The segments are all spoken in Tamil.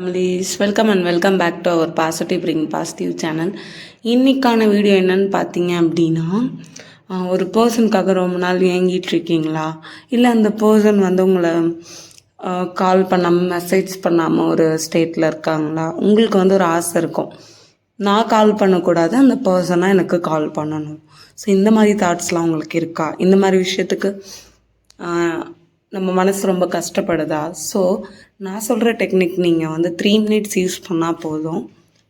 Families welcome and welcome back to our positive bring positive channel இன்றைக்கான வீடியோ என்னன்னு பார்த்தீங்க அப்படின்னா ஒரு பர்சனுக்காக ரொம்ப நாள் ஏங்கிட்டு இருக்கீங்களா? இல்லை அந்த பர்சன் வந்து உங்களை கால் பண்ணாமல் மெசேஜ் பண்ணாமல் ஒரு ஸ்டேட்டில் இருக்காங்களா? உங்களுக்கு வந்து ஒரு ஆசை இருக்கும். நான் கால் பண்ணக்கூடாது அந்த பர்சனாக எனக்கு கால் பண்ணணும். ஸோ இந்த மாதிரி தாட்ஸ்லாம் உங்களுக்கு இருக்கா? இந்த மாதிரி விஷயத்துக்கு நம்ம மனசு ரொம்ப கஷ்டப்படுதா? ஸோ நான் சொல்கிற டெக்னிக் நீங்கள் வந்து த்ரீ மினிட்ஸ் யூஸ் பண்ணால் போதும்.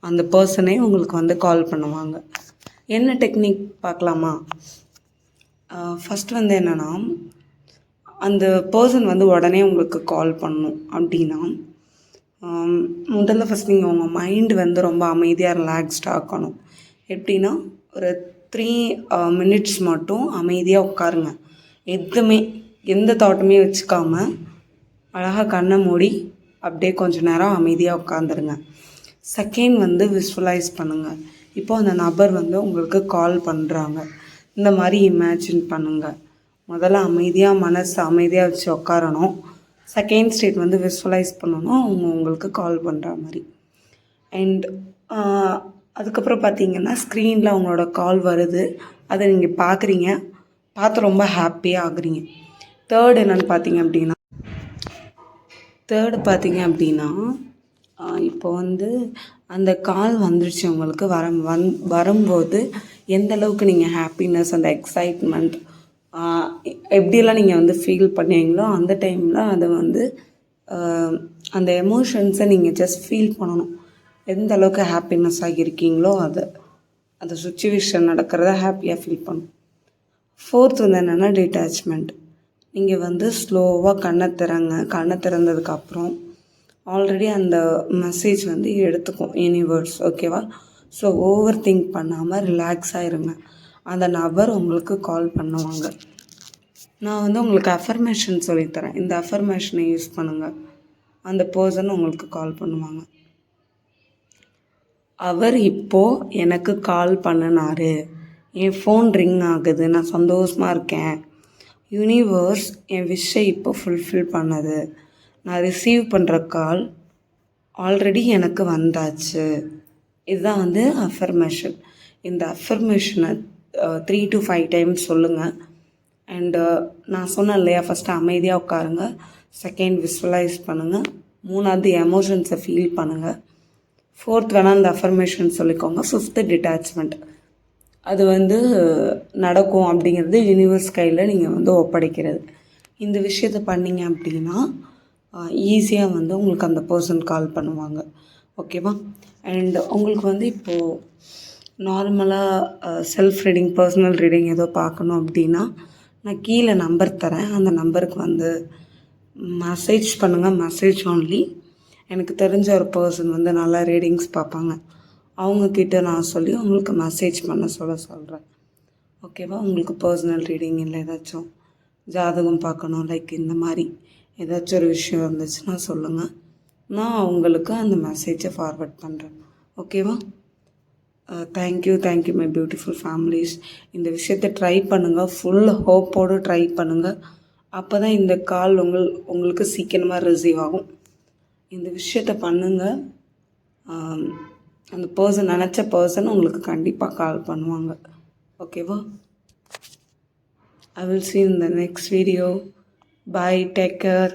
அந்த பர்சனே உங்களுக்கு வந்து கால் பண்ணுவாங்க. என்ன டெக்னிக் பார்க்கலாமா? ஃபஸ்ட் வந்து என்னென்னா அந்த பர்சன் வந்து உடனே உங்களுக்கு கால் பண்ணணும் அப்படின்னா முதல்ல ஃபஸ்ட் நீங்கள் உங்கள் மைண்டு வந்து ரொம்ப அமைதியாக ரிலாக்ஸ்டாக ஆக்கணும். எப்படின்னா ஒரு த்ரீ மினிட்ஸ் மட்டும் அமைதியாக உட்காருங்க. எதுவுமே எந்த தாட்டுமே வச்சுக்காம அழகாக கண்ணை மூடி அப்படியே கொஞ்சம் நேரம் அமைதியாக உட்காந்துருங்க செகண்ட் வந்து விஷுவலைஸ் பண்ணுங்கள் இப்போ அந்த நபர் வந்து உங்களுக்கு கால் பண்ணுறாங்க இந்த மாதிரி இமேஜின் பண்ணுங்கள் முதல்ல அமைதியாக மனசு அமைதியாக வச்சு உட்காரணும். செகண்ட் ஸ்டேட் வந்து விஷுவலைஸ் பண்ணணும். அவங்க உங்களுக்கு கால் பண்ணுற மாதிரி. அண்ட் அதுக்கப்புறம் பார்த்தீங்கன்னா ஸ்க்ரீனில் அவங்களோட கால் வருது. அதை நீங்கள் பார்க்குறீங்க பார்த்து ரொம்ப ஹாப்பியாக ஆகுறீங்க. தேர்ட் என்னென்னு பார்த்தீங்க அப்படின்னா தேர்டு பார்த்தீங்க அப்படின்னா இப்போ வந்து அந்த கால் வந்துருச்சு உங்களுக்கு. வர வந் வரும்போது எந்த அளவுக்கு நீங்கள் ஹாப்பினஸ் அந்த எக்ஸைட்மெண்ட் எப்படியெல்லாம் நீங்கள் வந்து ஃபீல் பண்ணுவீங்களோ அந்த டைமில் அதை வந்து அந்த எமோஷன்ஸை நீங்கள் ஜஸ்ட் ஃபீல் பண்ணணும். எந்த அளவுக்கு ஹாப்பினஸ்ஸாக இருக்கீங்களோ அதை அந்த சுச்சுவேஷன் நடக்கிறத ஹாப்பியாக ஃபீல் பண்ணும் ஃபோர்த் வந்து என்னென்னா டிட்டாச்மெண்ட் நீங்கள் வந்து ஸ்லோவாக கண்ணை திறங்க கண்ணை திறந்ததுக்கப்புறம் ஆல்ரெடி அந்த மெசேஜ் வந்து எடுத்துக்கும் யூனிவர்ஸ் ஓகேவா ஸோ ஓவர் திங்க் பண்ணாமல் ரிலாக்ஸ் ஆகிருங்க அந்த நபர் உங்களுக்கு கால் பண்ணுவாங்க. நான் வந்து உங்களுக்கு அஃபர்மேஷன் சொல்லித்தரேன் இந்த அஃபர்மேஷனை யூஸ் பண்ணுங்கள் அந்த பர்சன் உங்களுக்கு கால் பண்ணுவாங்க. அவர் இப்போது எனக்கு கால் பண்ணினாரு. என் ஃபோன் ரிங் ஆகுது. நான் சந்தோஷமாக இருக்கேன். யூனிவர்ஸ் என் விஷை இப்போ ஃபுல்ஃபில் பண்ணது. நான் ரிசீவ் பண்ணுற கால் ஆல்ரெடி எனக்கு வந்தாச்சு. இதுதான் வந்து அஃபர்மேஷன் இந்த அஃபர்மேஷனை த்ரீ டு ஃபைவ் டைம்ஸ் சொல்லுங்கள் அண்டு நான் சொன்னேன் இல்லையா ஃபஸ்ட்டு அமைதியாக உட்காருங்க. செகண்ட் விஸ்வலைஸ் பண்ணுங்கள் மூணாவது எமோஷன்ஸை ஃபீல் பண்ணுங்கள் ஃபோர்த் வேணால் அந்த அஃபர்மேஷன் சொல்லிக்கோங்க. ஃபிஃப்த்து டிட்டாச்மெண்ட் அது வந்து நடக்கும் அப்படிங்கிறது யூனிவர்ஸ் கையில் நீங்கள் வந்து ஒப்படைக்கிறது. இந்த விஷயத்தை பண்ணீங்க அப்படின்னா ஈஸியாக வந்து உங்களுக்கு அந்த பர்சன் கால் பண்ணுவாங்க. ஓகேவா அண்ட் உங்களுக்கு வந்து இப்போது நார்மலாக செல்ஃப் ரீடிங் பர்சனல் ரீடிங் ஏதோ பார்க்கணும் அப்படின்னா நான் கீழே நம்பர் தரேன். அந்த நம்பருக்கு வந்து மெசேஜ் பண்ணுங்கள் மெசேஜ் ஒன்லி எனக்கு தெரிஞ்ச ஒரு பர்சன் வந்து நல்லா ரீடிங்ஸ் பார்ப்பாங்க. அவங்கக்கிட்ட நான் சொல்லி உங்களுக்கு மெசேஜ் பண்ண சொல்ல சொல்கிறேன் ஓகேவா உங்களுக்கு பர்சனல் ரீடிங் இல்லை ஏதாச்சும் ஜாதகம் பார்க்கணும் லைக் இந்த மாதிரி ஏதாச்சும் ஒரு விஷயம் இருந்துச்சுன்னா சொல்லுங்கள் நான் அவங்களுக்கு அந்த மெசேஜை ஃபார்வர்ட் பண்ணுறேன் ஓகேவா thank you thank you my beautiful families இந்த விஷயத்தை ட்ரை பண்ணுங்கள் ஃபுல் ஹோப்போடு ட்ரை பண்ணுங்கள் அப்போ தான் இந்த கால் உங்கள் உங்களுக்கு சீக்கிரமாக ரிசீவ் ஆகும். இந்த விஷயத்த பண்ணுங்கள் um, அந்த பர்சன் நினச்ச பர்சன் உங்களுக்கு கண்டிப்பாக கால் பண்ணுவாங்க. ஓகேவா I will see in the next video bye take care.